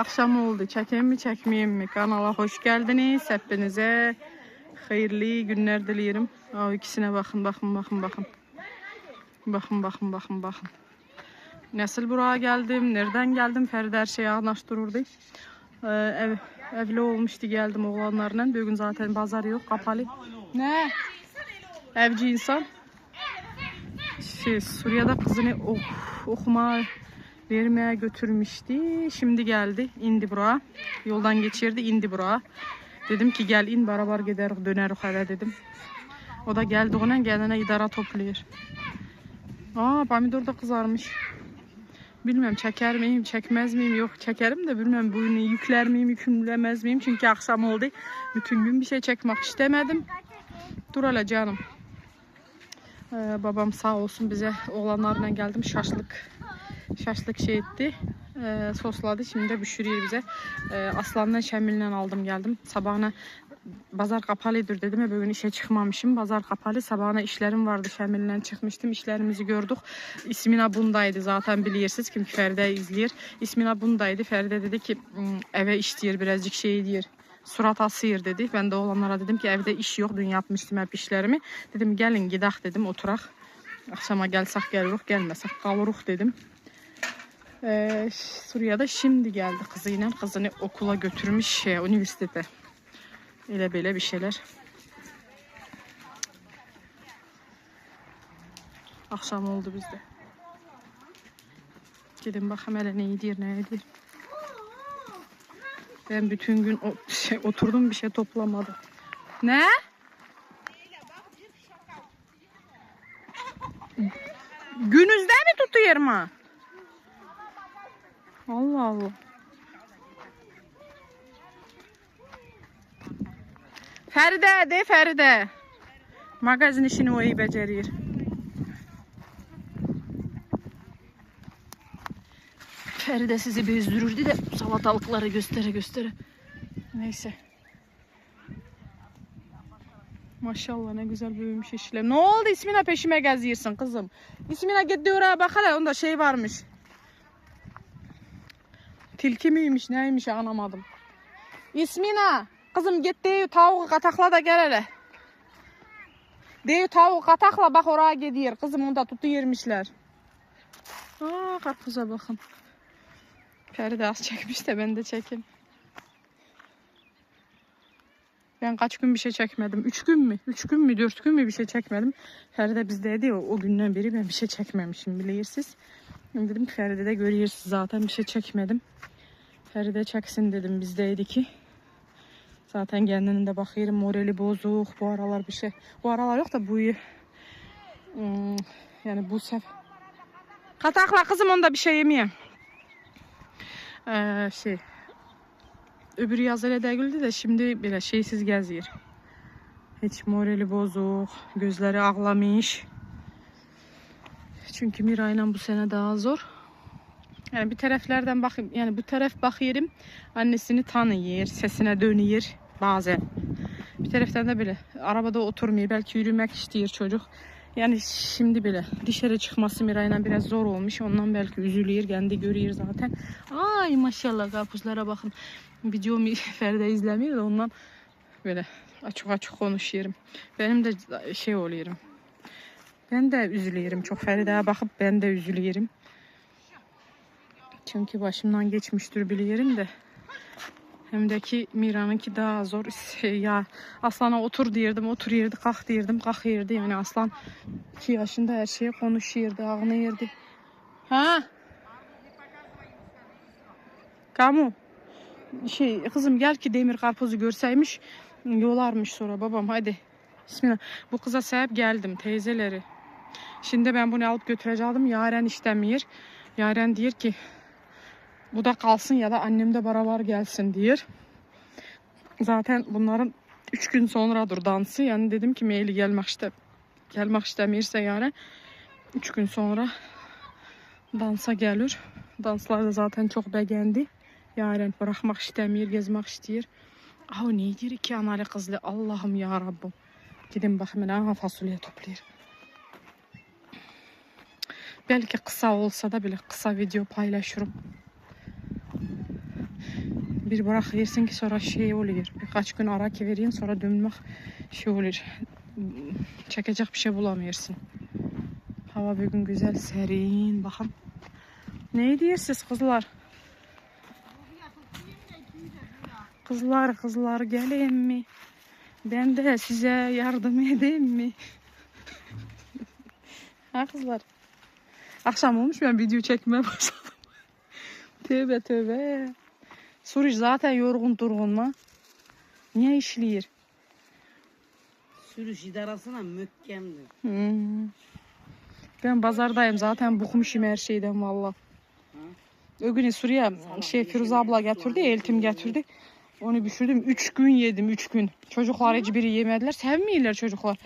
Akşam oldu. Çekeyim mi çekmeyeyim mi? Kanala hoş geldiniz. Hepinize hayırlı günler dilerim. Aa, ikisine bakın bakın bakın bakın. Bakın bakın bakın bakın. Nasıl buraya geldim? Nereden geldim? Feride her şeyi anlaştırırdı. Ee, ev, evli olmuştu geldim oğlanlarla. Bugün zaten pazar yok kapalı. Ne? Evci insan. Şey, Suriye'de kızını ok, okuma vermeye götürmüştü. Şimdi geldi. indi buraya. Yoldan geçirdi. indi buraya. Dedim ki gel in beraber giderik döneriz eve dedim. O da geldi ona kendine idara topluyor. Aa pomidor da kızarmış. Bilmiyorum çeker miyim, çekmez miyim? Yok çekerim de bilmiyorum bunu yükler miyim, yüklemez miyim? Çünkü akşam oldu. Bütün gün bir şey çekmek istemedim. Dur hele canım. Ee, babam sağ olsun bize oğlanlarla geldim şaşlık şaşlık şey etti. Ee, sosladı. Şimdi de pişiriyor bize. Ee, Aslan'la Şemil'le aldım geldim. Sabahına Bazar kapalıdır dedim ya bugün işe çıkmamışım. Bazar kapalı. Sabahına işlerim vardı. Şemil'le çıkmıştım. İşlerimizi gördük. İsmina bundaydı zaten bilirsiniz. Kim ki Feride izleyir. İsmina bundaydı. Feride dedi ki "Hmm, eve iş diyor birazcık şey diyor. Surat asıyır dedi. Ben de oğlanlara dedim ki evde iş yok. Dün yapmıştım hep işlerimi. Dedim gelin gidak dedim oturak. Akşama gelsek gelirik gelmesek kalırıq dedim. Ee, Suriye'de şimdi geldi kızıyla. Kızını okula götürmüş şey, üniversitede. Öyle böyle bir şeyler. Akşam oldu bizde. Gidin bakalım hele ne yedir ne yedir. Ben bütün gün o, şey, oturdum bir şey toplamadım. Ne? Günüzde mi tutuyorum ha? Allah Allah. Feride de Feride. Magazin işini o iyi becerir. Feride sizi bezdürürdü de salatalıkları göstere göstere. Neyse. Maşallah ne güzel büyümüş işler. Ne oldu ismine peşime geziyorsun kızım? İsmine oraya bak hele onda şey varmış. Tilki miymiş neymiş anlamadım. İsmina kızım git deyu tavuğu katakla da gel hele. Deyu tavuğu katakla bak oraya gidiyor. Kızım onda tutu yermişler. Aa karpuza bakın. Feride az çekmiş de ben de çekeyim. Ben kaç gün bir şey çekmedim. Üç gün mü? Üç gün mü? Dört gün mü bir şey çekmedim. Feride bizdeydi ya o günden beri ben bir şey çekmemişim bilirsiniz. Dedim Feride de görüyorsunuz zaten bir şey çekmedim. Feride çeksin dedim bizdeydi ki. Zaten kendinin de bakıyorum morali bozuk. Bu aralar bir şey. Bu aralar yok da bu hmm, yani bu sef. Katakla kızım onda bir şey yemeyeyim. Ee, şey öbür yaz öyle değildi de şimdi bile şeysiz geziyor. Hiç morali bozuk, gözleri ağlamış. Çünkü Miray'la bu sene daha zor. Yani bir taraflardan bakayım, yani bu taraf bakıyorum annesini tanıyor, sesine dönüyor bazen. Bir taraftan da bile arabada oturmuyor, belki yürümek istiyor çocuk. Yani şimdi bile dışarı çıkması Miray'la biraz zor olmuş. Ondan belki üzülüyor, kendi görüyor zaten. Ay maşallah karpuzlara bakın. Videomu Feride izlemiyor da ondan böyle açık açık konuşuyorum. Benim de şey oluyorum. Ben de üzülüyorum çok Feride'ye bakıp ben de üzülüyorum. Çünkü başımdan geçmiştir biliyorum de. Hem de ki Mira'nınki daha zor. Şey, ya Aslan'a otur diyirdim, otur yerdi, kalk diyirdim, kalk yerdi. Yani Aslan 2 yaşında her şeye konuşuyordu, ağlıyordu. Ha? Kamu. Şey kızım gel ki demir karpuzu görseymiş yolarmış sonra babam hadi. Bismillah. Bu kıza sebep geldim teyzeleri. Şimdi ben bunu alıp götüreceğim. Yaren istemiyor. Yaren diyor ki bu da kalsın ya da annem de beraber gelsin diyor. Zaten bunların üç gün sonradır dansı. Yani dedim ki meyli gelmek işte gelmek istemiyorsa yani üç gün sonra dansa gelir. Danslar da zaten çok beğendi. Yaren bırakmak istemiyor, gezmek istiyor. Ah o neydir iki analı kızlı Allah'ım ya Rabbim. Gidin bakın aha fasulye topluyor. Belki kısa olsa da bile kısa video paylaşırım. Bir bırak yersin ki sonra şey oluyor. Birkaç gün ara ki vereyim sonra dönmek şey olur. Çekecek bir şey bulamıyorsun. Hava bugün güzel serin. Bakın. Ne diyorsunuz kızlar? Kızlar kızlar gelin mi? Ben de size yardım edeyim mi? ha kızlar. Akşam olmuş ben video çekmeye başladım. tövbe tövbe. Suriş zaten yorgun durgun mu? Niye işliyor? Sürüş idarasına mükemmel. Hmm. Ben pazardayım zaten bıkmışım her şeyden valla. O gün Suriye şey Firuze abla getirdi, eltim getirdi. Onu pişirdim. Üç gün yedim, üç gün. Çocuklar hiçbiri yemediler. Sevmiyorlar çocuklar.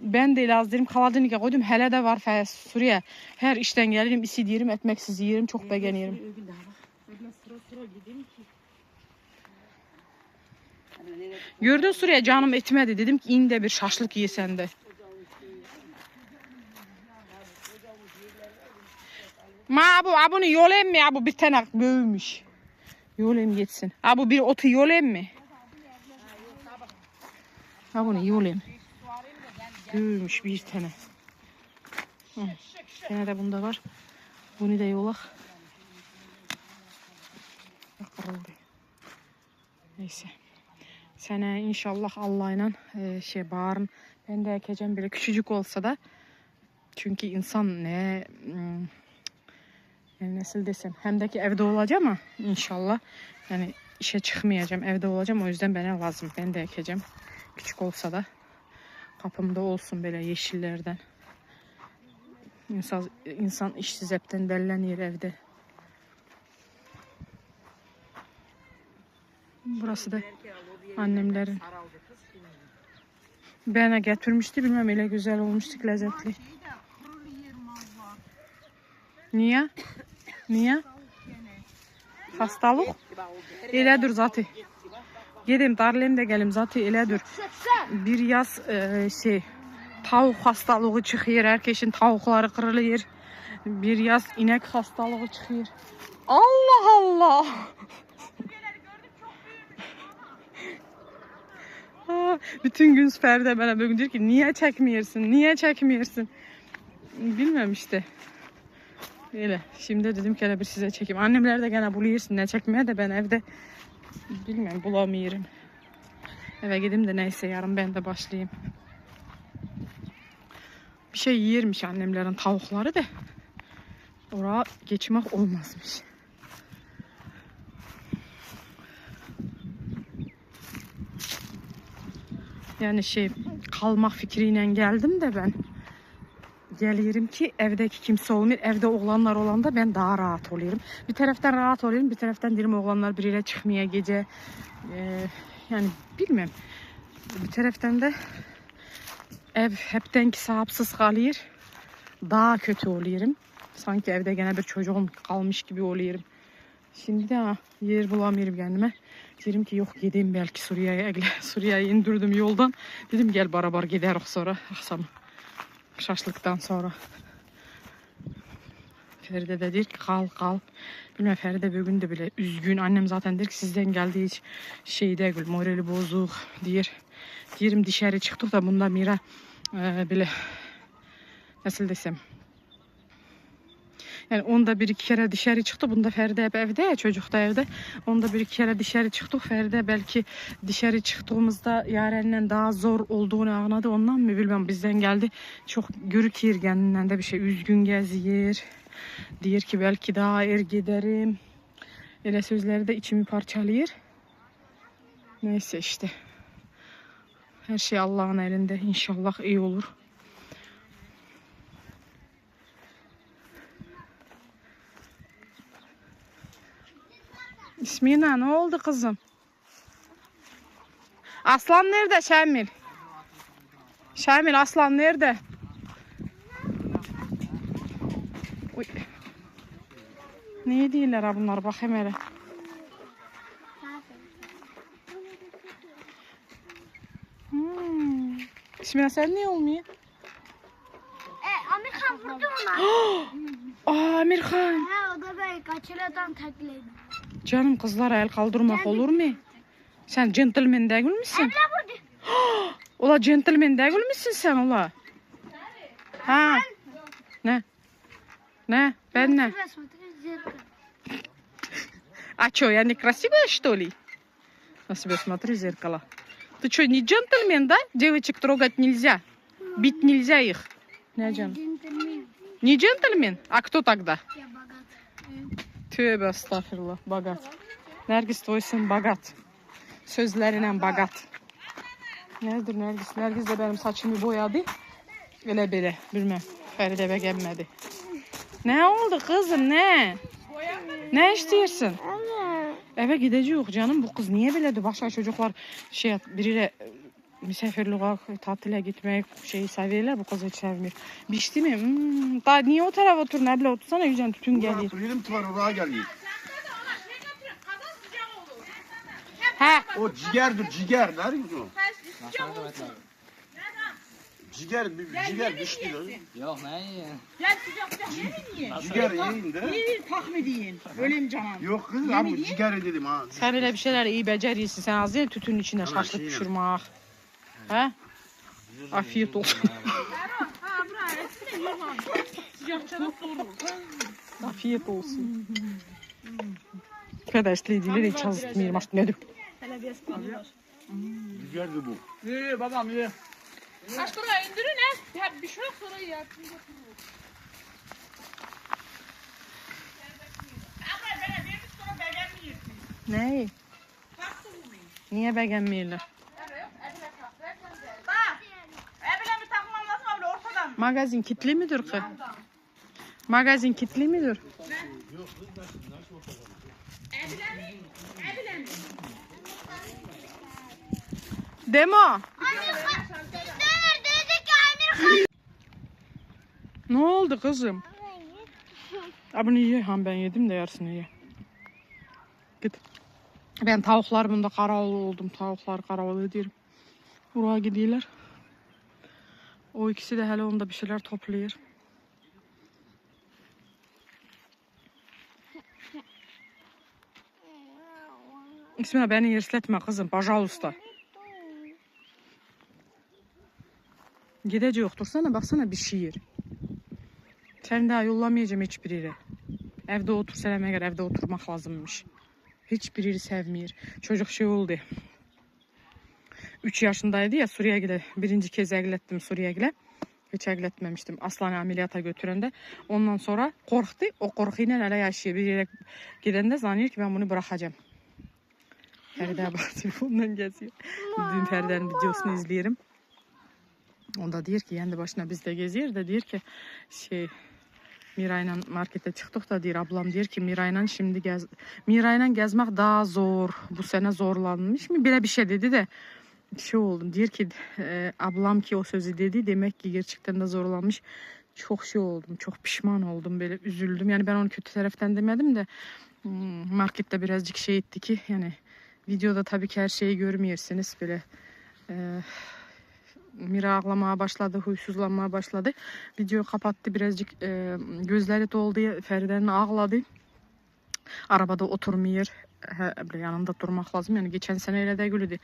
Ben de lazım kaladınıka koydum. Hele de var fe Suriye. Her işten gelirim, isi yerim, ekmeksiz yerim. Çok beğenirim. Öyle sıra sıra gideyim ki. Gördün Suriye canım etmedi. Dedim ki in de bir şaşlık yesen de. Ma bu abunu yolayım mı? Abu bir tane büyümüş. Yolayım yetsin. Abu bir otu yolayım mı? Abunu yolayım. Büyümüş bir tane. Hı. Tane de bunda var. Bunu da yolak. Neyse. Sene inşallah Allah'la e, şey bağırın. Ben de ekeceğim böyle küçücük olsa da. Çünkü insan ne hmm, yani nasıl desem hem de ki evde olacağım ama inşallah yani işe çıkmayacağım evde olacağım. O yüzden bana lazım. Ben de ekeceğim küçük olsa da kapımda olsun böyle yeşillerden. İnsan, insan işsiz hepten delleniyor evde. Burası da annemlerin bana getirmişti bilmem öyle güzel olmuştu lezzetli niye niye hastalık Elədir zaten. Gedim darlayım da gelim zaten elədir. Bir yaz e, şey tavuk hastalığı çıkıyor. Herkesin tavukları kırılıyor. Bir yaz inek hastalığı çıkıyor. Allah Allah. Bütün gün Feride bana bugün diyor ki niye çekmiyorsun? Niye çekmiyorsun? Bilmem işte. Öyle. Şimdi dedim ki bir size çekeyim. Annemler de gene buluyorsun ne çekmeye de ben evde bilmiyorum bulamıyorum. Eve gideyim de neyse yarın ben de başlayayım. Bir şey yiyirmiş annemlerin tavukları da. Oraya geçmek olmazmış. Yani şey kalmak fikriyle geldim de ben. Gelirim ki evdeki kimse olmuyor. Evde oğlanlar olanda ben daha rahat oluyorum. Bir taraftan rahat oluyorum. Bir taraftan derim oğlanlar biriyle çıkmaya gece. Ee, yani bilmem. Bir taraftan da ev hepten ki sahipsiz kalıyor. Daha kötü oluyorum. Sanki evde gene bir çocuğum kalmış gibi oluyorum. Şimdi de yer bulamıyorum kendime. Dedim ki yok gideyim belki Suriye'ye. Suriye'ye indirdim yoldan. Dedim gel beraber gideriz sonra akşam şaşlıktan sonra. Feride de der ki kal kal. Bilmem Feride bugün de bile üzgün. Annem zaten der ki sizden geldi hiç şey değil morali bozuk diyor. Diyelim dışarı çıktık da bunda Mira e, bile nasıl desem yani onda bir iki kere dışarı çıktı. Bunda Feride hep evde, çocuk da evde. Onda bir iki kere dışarı çıktık. Feride belki dışarı çıktığımızda Yaren'le daha zor olduğunu anladı. Ondan mı bilmem bizden geldi. Çok görükür kendinden de bir şey. Üzgün geziyor. Diyor ki belki daha er giderim. Öyle sözleri de içimi parçalıyor. Neyse işte. Her şey Allah'ın elinde. İnşallah iyi olur. İsmina ne oldu kızım? Aslan nerede Şamil? Şamil aslan nerede? Uy. Ne diyorlar ha bunlar bakayım hele. Hmm. İsmina sen niye olmuyor? E, Amerikan vurdu ona. Aa Amirhan. He o da böyle kaçırıdan takledi. Canım kızlara el kaldırmak olur mu? Sen gentleman değil misin? Ula gentleman değil misin sen ula? Ha? Ne? Ne? Ben ne? А что, я некрасивая, что ли? На себя смотри в зеркало. Ты что, не джентльмен, да? Девочек трогать нельзя. Бить нельзя их. Canım? Джентльмен. Не джентльмен? А кто тогда? Я. Tövbe estağfurullah. Bagat. Nergis Toysun bagat. Sözlerine bagat. Nedir Nergis? Nergis de benim saçımı boyadı. Öyle böyle. Bilmem. Feride be gelmedi. Ne oldu kızım ne? Ne istiyorsun? Anne. Eve gideceğiz canım. Bu kız niye böyle başka çocuklar şey e, misafirliğe, tatile gitmeyi şeyi seviyorlar. Bu kız hiç sevmiyor. Biçti mi? Hmm, daha niye o tarafa otur? Ne bile otursana yüzden tütün geliyor. Yerim var oraya geliyor. He. O ciğerdir ciğer. Nerede o? Ciğer, bir- ciğer düştü. Yok ne iyi. Gel sıcak sıcak yemin yiyin. Ciğer yiyin de. İyi tahmin yiyin. Ölüm canım. Yok kız abi ciğer dedim ha. Sen öyle bir şeyler iyi beceriyorsun. Sen az değil tütünün içinde Ama şaşlık şey- pişirmek. Afiyet olsun. Ha. Sıcak çabuk sorulur. Afiyet olsun. Arkadaşlar dilleri hiç azıtmıyorum. Artık nedir? Ciğerdi bu. İyi babam iyi. Aşkına indirin he. Ya bir şey yok sonra yer. Ne? Niye beğenmiyorlar? Evlenme takmam lazım abla ortadan. Magazin kitli midir ki? Magazin kitli midir? Demo. Ne oldu kızım? Ha bunu ye. Ha ben yedim de yarısını ye. Git. Ben tavuklar bunda karavul oldum. Tavuklar karavul ediyorum. Buraya gidiyorlar. O ikisi de hele onda bir şeyler topluyor. İsmine beni yersletme kızım. Pajausta. Gideceği dursana baksana bir şiir. Sen daha yollamayacağım hiçbir yere. Evde otur Seleme göre evde oturmak lazımmış. Hiçbir yeri sevmiyor. Çocuk şey oldu. 3 yaşındaydı ya Suriye gide. Birinci kez eglettim Suriye gide. Hiç egletmemiştim. Aslan ameliyata götürende. Ondan sonra korktu. O korkuyla hele yaşıyor. Bir yere gidende zannediyor ki ben bunu bırakacağım. Feride bak telefondan geziyor. Dün Feride'nin videosunu izleyelim. Onda diyor ki kendi başına biz de geziyor da diyor ki şey Miray'la markete çıktık da diyor ablam diyor ki Miray'la şimdi gez Miray'la gezmek daha zor. Bu sene zorlanmış mı? Bile bir şey dedi de şey oldum. Diyor ki e, ablam ki o sözü dedi demek ki gerçekten de zorlanmış. Çok şey oldum. Çok pişman oldum. Böyle üzüldüm. Yani ben onu kötü taraftan demedim de hmm, markette birazcık şey etti ki yani videoda tabii ki her şeyi görmüyorsunuz böyle e, Mira ağlamaya başladı, huysuzlanmaya başladı. Videoyu kapattı birazcık e, gözleri doldu. Feride'nin ağladı. Arabada oturmuyor. Böyle yanında durmak lazım. Yani geçen sene öyle de gülüdü.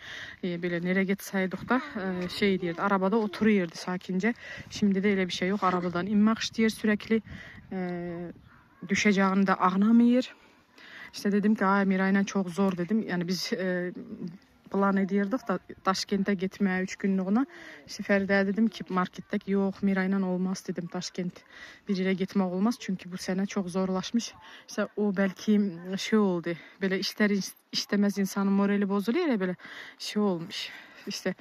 E, böyle nereye gitseydik da e, şey diyordu. Arabada oturuyordu sakince. Şimdi de öyle bir şey yok. Arabadan inmek istiyor sürekli. E, düşeceğini de anlamıyor. İşte dedim ki ay Miray'la çok zor dedim. Yani biz e, plan ediyorduk da Taşkent'e gitmeye üç günlüğüne. İşte Feride'ye dedim ki markette yok Miray'la olmaz dedim Taşkent biriyle gitmek olmaz çünkü bu sene çok zorlaşmış. İşte o belki şey oldu böyle ister istemez insanın morali bozuluyor ya böyle şey olmuş. İşte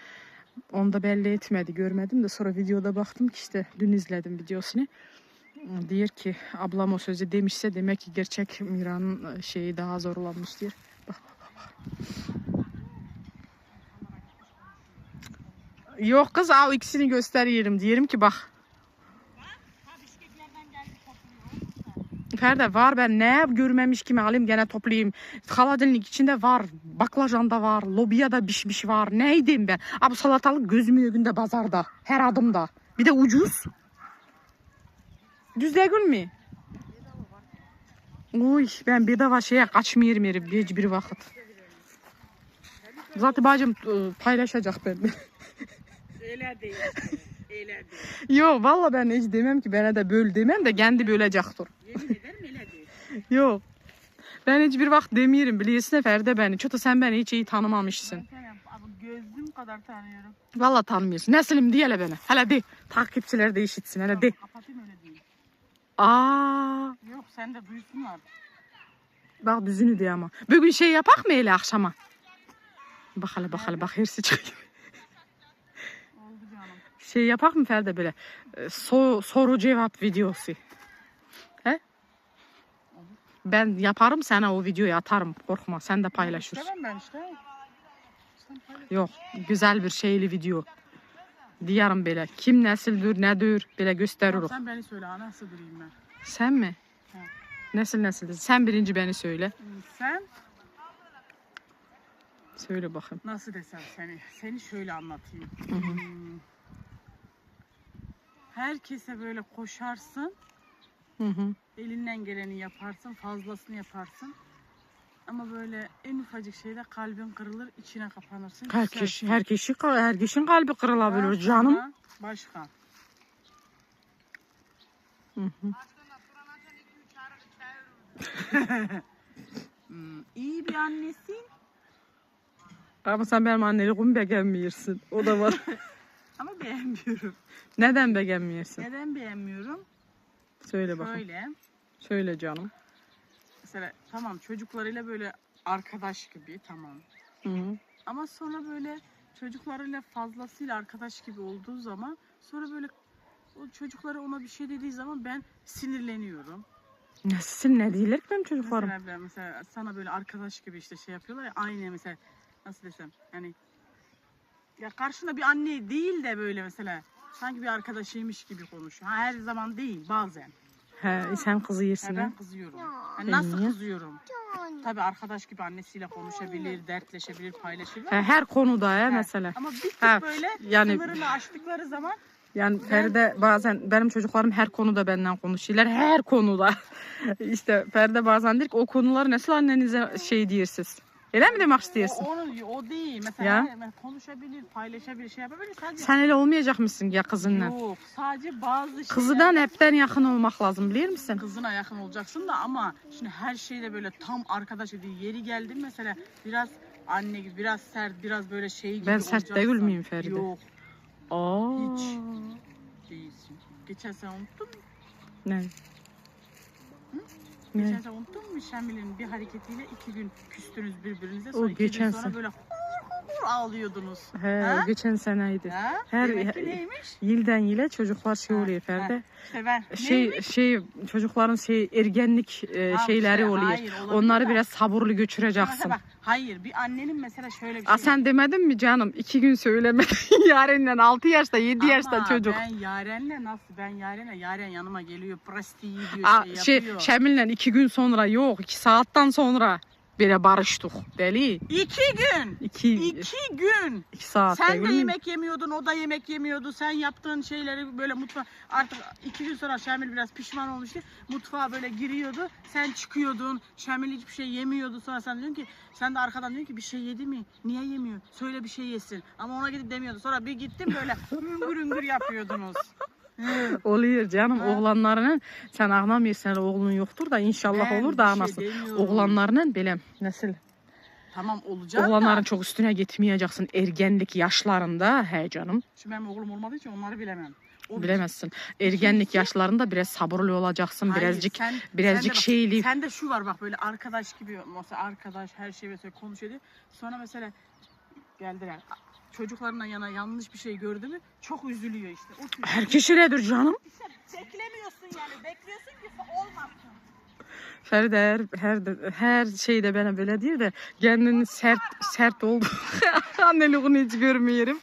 onu da belli etmedi görmedim de sonra videoda baktım ki işte dün izledim videosunu. Diyor ki ablam o sözü demişse demek ki gerçek Mira'nın şeyi daha zorlanmış diyor. Bak bak bak. Yok kız al ikisini gösteriyorum. Diyelim ki bak. Feride var ben ne görmemiş kimi alayım gene toplayayım. Kaladınlık içinde var. Baklajan da var. Lobiya da pişmiş var. Neydim ben? Abi salatalık gözümün önünde pazarda. Her adımda. Bir de ucuz. Düz değil mi? Uy ben bedava şeye kaçmayırım yeri bir, vakit. Zaten bacım e, paylaşacak benimle. Öyle değil. Öyle değil. Yok valla ben hiç demem ki bana da böl demem de kendi bölecektir. Yemin ederim öyle değil. Yok. Ben hiçbir vakit demiyorum biliyorsun Feride beni. Çünkü sen beni hiç iyi tanımamışsın. Gözüm kadar tanıyorum. Valla tanımıyorsun. Nesilim diye hele beni. Hele de. Takipçiler de işitsin hele de. Kapatayım öyle değil. Aa, Yok sen de duysunlar. bak düzünü diye ama. Bugün şey yapak mı hele akşama? Bak hele bak hele bak hırsı çıkıyor. Şey yapak mı Feride böyle? e, So- soru cevap videosu. He? Ben yaparım sana o videoyu atarım. Korkma sen de paylaşırsın. İstemem ben işte. Yok güzel bir şeyli video. Diyarım böyle. Kim nesildir nedir böyle gösteririk. Sen beni söyle ha, nasıl durayım ben? Sen mi? He. Nesil nesildir? Sen birinci beni söyle. Hmm, Sen Söyle bakayım. nasıl desem seni? Seni şöyle anlatayım. Hı hı. Hmm. Herkese böyle koşarsın. Hı hı. Elinden geleni yaparsın. Fazlasını yaparsın. Ama böyle en ufacık şeyde kalbin kırılır, içine kapanırsın. Her küsersin. kişi, her kişi, her kişinin kalbi kırılabilir Daha canım. Başka. Hı hı. Hmm, iyi bir annesin. Ama sen benim anneliğimi beğenmiyorsun. O da var. Ama beğenmiyorum. Neden beğenmiyorsun? Neden beğenmiyorum? Söyle bakayım. Şöyle. Söyle canım. Mesela tamam çocuklarıyla böyle arkadaş gibi tamam. Hı hı. Ama sonra böyle çocuklarıyla fazlasıyla arkadaş gibi olduğu zaman sonra böyle o çocukları ona bir şey dediği zaman ben sinirleniyorum. Nasılsın ne değiller ki benim çocuklarım? Mesela, ben mesela sana böyle arkadaş gibi işte şey yapıyorlar ya aynı mesela nasıl desem yani ya karşında bir anne değil de böyle mesela sanki bir arkadaşıymış gibi konuşuyor. Ha, her zaman değil bazen. He, sen kızı Ya yersin ha. ben kızıyorum. Yani nasıl kızıyorum? Tabii arkadaş gibi annesiyle konuşabilir, dertleşebilir, paylaşabilir. He, her konuda he, He, mesela. Ama bir tık Ha, böyle yani- sınırını aştıkları zaman Yani Feride bazen benim çocuklarım her konuda benden konuşuyorlar. Her konuda. işte Feride bazen der ki o konuları nasıl annenize şey diyorsunuz? Öyle mi demek istiyorsun? o, onu, o değil. Mesela Ya. yani konuşabilir, paylaşabilir, şey yapabilir. Sadece Sen öyle olmayacak mısın ya kızınla? Yok, sadece bazı şeyler... Kızıdan hepten yakın olmak lazım biliyor musun? Kızına yakın olacaksın da ama şimdi her şeyde böyle tam arkadaş değil. Yeri geldi mi mesela biraz anne gibi, biraz sert, biraz böyle şey gibi Ben sert olacaksın. değil miyim Feride? Yok, Aa. Hiç. değilsin. Geçen sene unuttun mu? Ne? Geçen sene unuttun mu Şamil'in bir hareketiyle iki gün küstünüz birbirinize. O Sonra iki geçen gün sonra böyle ağlıyordunuz. He, Ha? geçen seneydi. Ha? Her- Demek ki neymiş? Yıldan yıla çocuklar şey oluyor Feride. İşte ben. Şey neymiş? şey çocukların şey ergenlik e, Ha, şeyleri işte, oluyor. hayır, Onları de. biraz sabırlı götüreceksin. bak, hayır bir annenin mesela şöyle bir şey. Aa, sen demedin mi canım? İki gün söylemedin. Yarenle 6 yaşta 7 yaşta Ama çocuk. ben Yaren'le nasıl ben Yaren'le Yaren yanıma geliyor prestiyi diyor Aa, şey şey, yapıyor. Şemil'le iki gün sonra yok. iki saatten sonra böyle barıştık. Deli. İki gün. İki, İki gün. iki saat. Sen de yemek yemiyordun, o da yemek yemiyordu. Sen yaptığın şeyleri böyle mutfağa artık iki gün sonra Şamil biraz pişman olmuştu. Mutfağa böyle giriyordu. Sen çıkıyordun. Şamil hiçbir şey yemiyordu. Sonra sen diyorsun ki sen de arkadan diyorsun ki bir şey yedi mi? Niye yemiyor? Söyle bir şey yesin. Ama ona gidip demiyordu. Sonra bir gittim böyle hüngür hüngür yapıyordunuz. Oluyor canım oğlanlarının sen anlamıyorsun oğlun yoktur da inşallah Ben olur bir da şey anası. demiyorum. Oğlanlarının bile nasıl Tamam olacak oğlanların da. çok üstüne gitmeyeceksin ergenlik yaşlarında he canım Şimdi benim oğlum olmadığı için onları bilemem. O bilemezsin. Ergenlik yaşlarında biraz sabırlı olacaksın Hayır, birazcık sen- birazcık sen de bak- şeyli. Sen de şu var bak böyle arkadaş gibi mesela arkadaş her şey mesela konuşuyor diye. Sonra mesela geldiler çocuklarına yana yanlış bir şey gördü mü çok üzülüyor işte. O tür- Her kişi nedir canım? Beklemiyorsun yani bekliyorsun ki olmasın. Feride her, her, her şeyde bana böyle diyor da kendini sert sert oldu. Anneliğini hiç görmüyorum.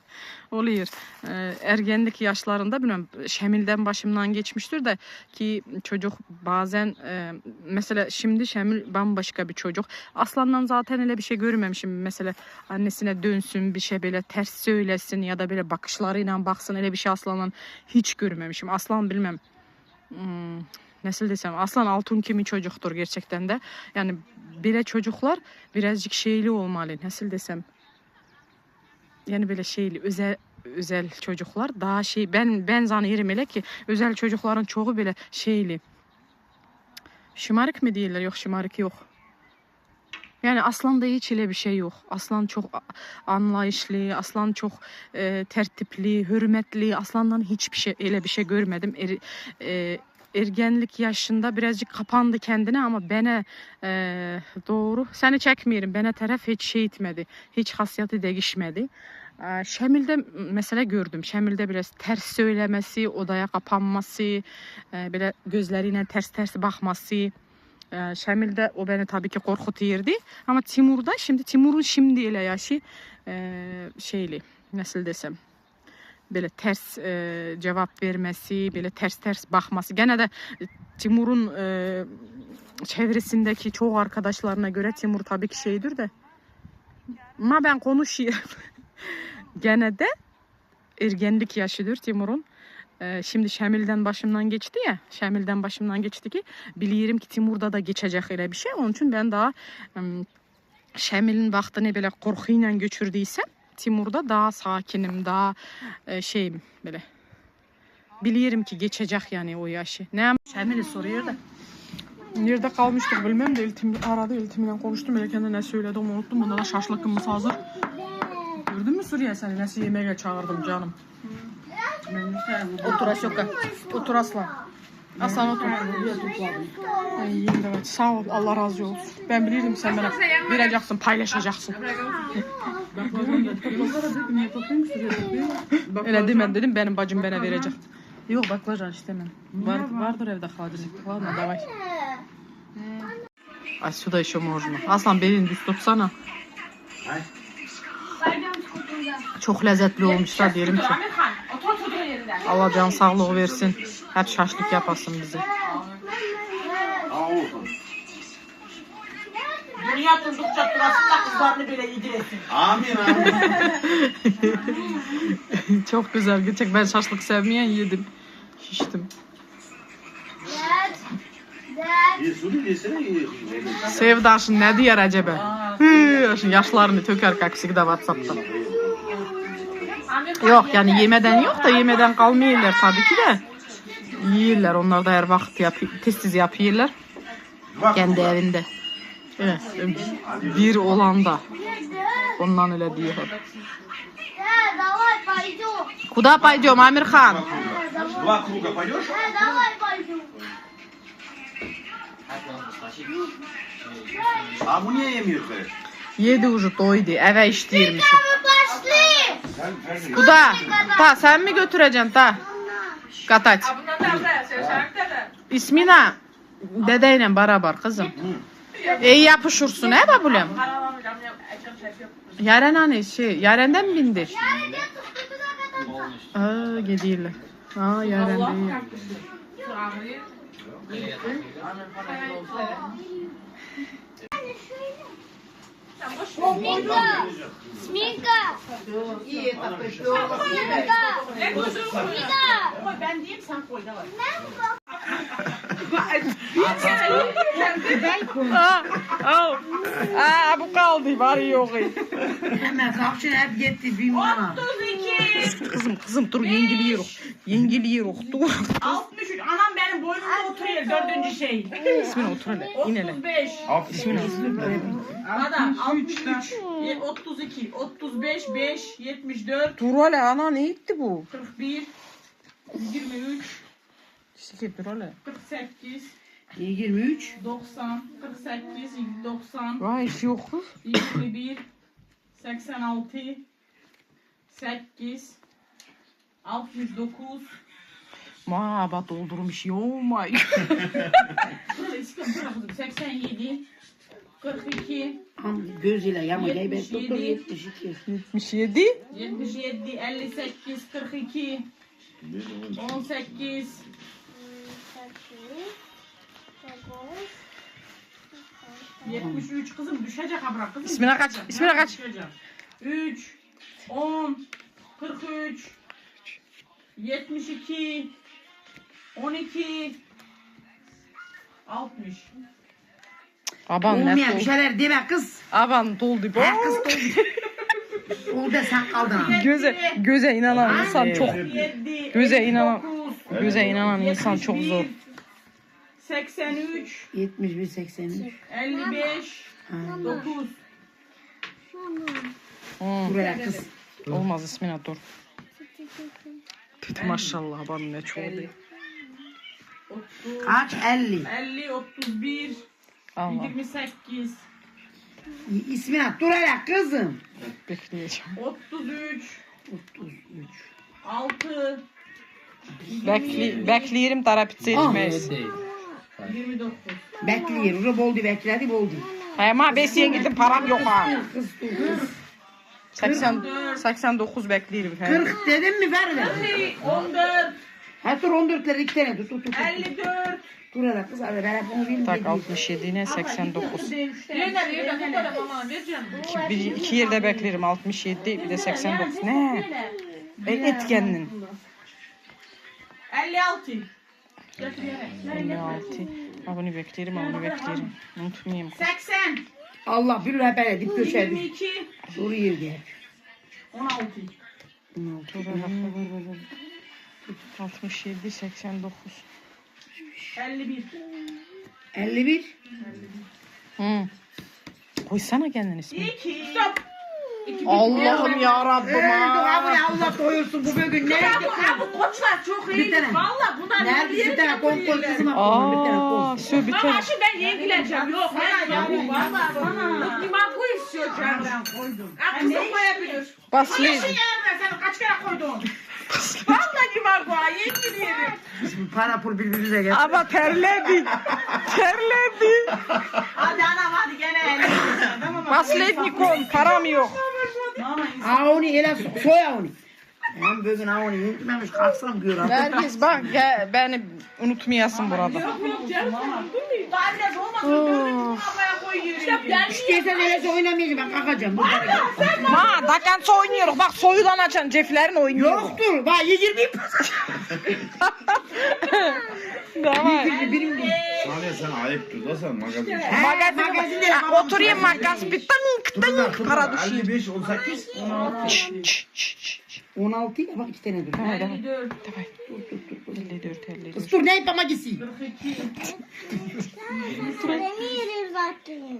Oluyor. Ee, ergenlik yaşlarında bilmiyorum Şemil'den başımdan geçmiştir de ki çocuk bazen e, mesela şimdi Şemil bambaşka bir çocuk. Aslandan zaten öyle bir şey görmemişim. Mesela annesine dönsün bir şey böyle ters söylesin ya da böyle bakışlarıyla baksın öyle bir şey aslandan hiç görmemişim. Aslan bilmem. Hmm, nasıl desem aslan altın kimi çocuktur gerçekten de. Yani bile çocuklar birazcık şeyli olmalı. Nasıl desem yani böyle şeyli özel özel çocuklar daha şey ben ben zannederim hele ki özel çocukların çoğu bile şeyli şımarık mı değiller yok şımarık yok yani Aslan'da hiç öyle bir şey yok. Aslan çok anlayışlı, Aslan çok e, tertipli, hürmetli. Aslan'dan hiçbir şey öyle bir şey görmedim. Er- e, ergenlik yaşında birazcık kapandı kendine ama bana e, doğru seni çekmiyorum. Bana taraf hiç şey etmedi. Hiç hasiyeti değişmedi. E, Şemil'de mesela gördüm. Şemil'de biraz ters söylemesi, odaya kapanması, e, böyle gözleriyle ters ters bakması. Ee, Şemil'de o beni tabii ki korkutuyordu. Ama Timur'da şimdi Timur'un şimdi ile yaşı e, şeyli nasıl desem böyle ters e, cevap vermesi, böyle ters ters bakması. Gene de Timur'un e, çevresindeki çoğu arkadaşlarına göre Timur tabii ki şeydir de. Ama ben konuşuyorum. Gene de ergenlik yaşıdır Timur'un. Ee, şimdi Şemil'den başımdan geçti ya. Şemil'den başımdan geçti ki biliyorum ki Timur'da da geçecek öyle bir şey. Onun için ben daha ım, Şemil'in vaktini böyle korkuyla geçirdiysem Timur'da daha sakinim, daha e, şeyim böyle. Biliyorum ki geçecek yani o yaşı. Ne Şemil'i soruyor da. Nerede kalmıştık bilmem de iltim aradı iltimle konuştum. Kendine ne söyledim unuttum. Bunda da şaşlıkımız hazır. Gördün mü Suriye seni nasıl yemeğe çağırdım canım. Otur Aşoka. Otur Aslan. Aslan otur. Ay yiyeyim de evet. Sağ ol. Allah razı olsun. Ben bilirdim sen bana vereceksin, paylaşacaksın. Öyle demen dedim benim bacım bana verecek. Yok baklajan istemem. Var, vardır evde холодильник. Ладно, давай. А сюда еще можно. Aslan belini düz tutsana. Çok lezzetli olmuş da diyelim ki. Amirhan otur oturduğun yerinde. Allah can sağlığı versin. Hep şaşlık yapasın bize. Aa olsun. Dünya durdukça durasın da kızlarını böyle yediresin. Amin amin. Çok güzel. Gerçek ben şaşlık sevmeyen yedim. Şiştim. Dad. Dad. İyi su bir yesene iyi. Sevdaşın ne diyor acaba? Hı, Şimdi yaşlarını töker kak всегда WhatsApp'ta. Yok yani yemeden yok da yemeden kalmıyorlar tabii ki de. Yiyorlar. Onlar da her vakit yap tez tez yapıyorlar. Bak Kendi evinde. Evet. Bir olan da. Ondan öyle diyor. Dad, давай пойдем. Kuda paydiyorum Amir Khan. Два круга пойдешь? Dad, давай пойдем. А bu niye yemiyor böyle? Yedi ucu doydu. Eve işteyirmişim. Мы пошли. Sen sen Kuda. Ta sen mi götüreceksin ta? Kataç. Bundan da abla şarkıda da. İsmina dedeyle beraber kızım. İyi yapışırsın he babulem. Karalamıyorum ya. Şey yok. Yaren hani şey, Yaren'den mi bindi? Yarın de tuttu da kadar. Aa gidiyorlar. Aa Yaren değil. Смика! Смика! И это припёрло. Смика! Смика! Ой, ben diyeyim sen koy da var. Aa, aa, bu kaldı var yok. Hemen kalkışın hep gitti bilmem. 32. Kızım kızım dur yengiliyoruz. Yengiliyoruz dur. 63. Anam benim boynumda oturuyor dördüncü şey. İsmine otur hele. İn hele. 35. İsmine otur. Arada 63. 32. 35. 5. 74. Dur hele ana ne etti bu? 41. 23. Sikir dur hele. 48. 23. 90. 48. 90. Vay iş yok kız. 21. 86. 8. 69. Ma bak doldurmuş yo my. Burada istiyorum bırak kızım. 87. 42. Am gözüyle yama gel ben 77. doktor 72. 77. 77. 58. 42. 18. 73 kızım düşecek ha kızım. İsmine kaç? İsmine kaç? 3 10 43 72 12 60 Aban ne Olmayan bir şeyler deme kız. Aban doldu bu. Her kız doldu. Orada sen kaldın. Göze göze inanan insan çok göze inanan göze inanan insan çok zor. 83. 71 83. 55. Ha. 9. Hı, Buraya kız. olmaz ismine dur. Maşallah aban ne çok oldu. 30. Kaç? 50. 50. 31. Allah 28. İsmine dur hele kızım. bekleyeceğim. 33. 33. 6. Bekli, bekleyelim tarapit seçmeyiz. 29. Bekliyor. Uru boldu bekledi boldu. Ama besiyen gittim param yok ha. Kız dur kız. 80 89 bekleyelim. he. 40 dedim mi Feride? 14. Ha dur 14'leri iki tane dur dur. dur. 54. Dur hele kız hadi ben bunu bilmiyorum. Tak 67 ne 89. Yerden yerden bu tarafa bana vereceğim. İki, bir, iki yerde beklerim 67 bir de 89. Ne? E, et kendin. 56. 56. Ha bunu beklerim ha bunu beklerim. Unutmayayım. 80. Allah bilir hep hele dip köşe düş. 22. Dur yer gel. 16. Dur hele. 67 89. 51. 51. Hı. Koysana kendin ismini. 2. Stop. Allah'ım ya Rabbim ha. abi Allah doyursun bu bugün. Nerede Ya bu, ha, bu koçlar çok iyi. Bir tane. Valla bunlar Nerede bir yeri tane kon koy iyiler. kızıma koy. Bir tane Aa, kon. sö bir Ama tane. şimdi ben yenileceğim. Yok ben yani. Valla bana. Liman istiyor canım. koydum. Ha, kızım koyabilir. Basli. Nasıl yer ben sana kaç kere koydum? Vallahi var bu ha. Biz para pul birbirimize gel. Ama terledik. Terledik. Hadi anam hadi gene elini. Tamam mı? Param yok. Ha onu ele so- soya onu. Ben bugün ha onu yutmamış kalksam gör. Herkes bak gel, beni unutmayasın burada. Yok yok canım. Daha biraz olmasın. İstersen öyleyse oynamayacağım ben kalkacağım. Ma dakansa oynuyoruz. Bak soyudan açan ceflerin oynuyor. Yoktur. Bak yiyir Tamam. Saniye sen ayıp dur da sen magazin. Magazin, magazin oturayım makas bir tınk tınk para düşüyor. 55, 18, 16 ya bak iki tane dur. Tamam tamam. Dur dur dur. 54, 54. Istur ne yapma gitsin. 42. Demir zaten.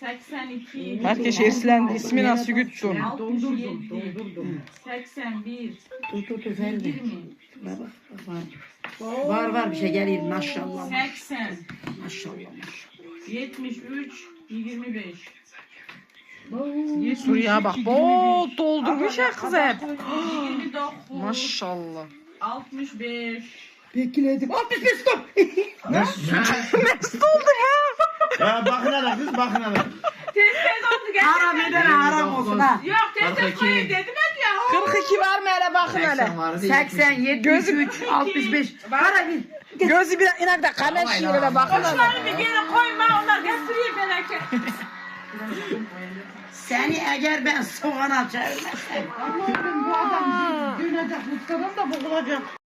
82. Herkes erslendi. İsmi nasıl güttün? Doldurdum, doldurdum. 81. Dur dur dur. 20. Şuna bak. Var. Oo. Var var bir şey geliyor maşallah. 80, Maşallah. 73, 25. Suriye bak bol doldurmuş ya kız hep. Maşallah. 65. Bekledim. Al bir bir stop. Mest oldu ya. Ya bakın hele kız bakın hele. Tez tez oldu. Haram eder haram olsun ha. Yok tez tez koyayım dedim 42 var mı hele bakın hele. 80, 73, 65. Para bir. Gözü bir de kan eşiğine hele bakın hele. Kuşları bir yere koyma onlar getireyim belki. Seni eğer ben soğana çevirmezsem. Bu adam dönecek, muhtarım da boğulacak.